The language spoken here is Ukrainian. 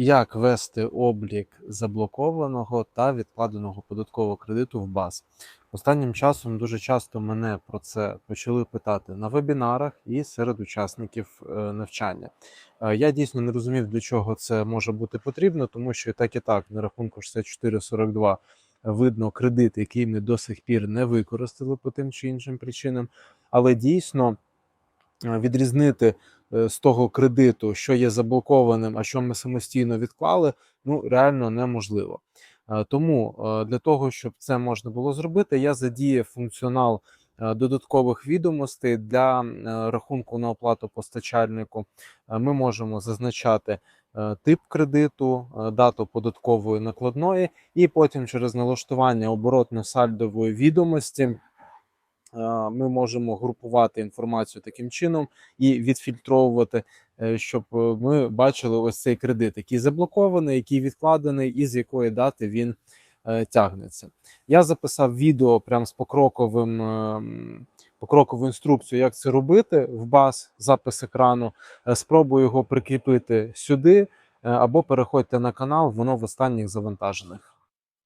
Як вести облік заблокованого та відкладеного податкового кредиту в БАЗ? Останнім часом дуже часто мене про це почали питати на вебінарах і серед учасників е, навчання. Е, Я дійсно не розумів, для чого це може бути потрібно, тому що і так і так на рахунку 6442 видно кредит, який ми до сих пір не використали по тим чи іншим причинам. Але дійсно е, відрізнити з того кредиту, що є заблокованим, а що ми самостійно відклали, ну реально неможливо. Е, Тому е, для того, щоб це можна було зробити, я задіяв функціонал е, додаткових відомостей для е, рахунку на оплату постачальнику. Е, Ми можемо зазначати е, тип кредиту, е, дату податкової накладної, і потім через налаштування оборотно-сальдової відомості е, ми можемо групувати інформацію таким чином і відфільтровувати, е, щоб е, ми бачили ось цей кредит, який заблокований, який відкладений, і з якої дати він е, тягнеться. Я записав відео прям з покроковим. е, Покрокову інструкцію, як це робити в баз, запис екрану. Е, Спробую його прикріпити сюди, е, або переходьте на канал, воно в останніх завантажених.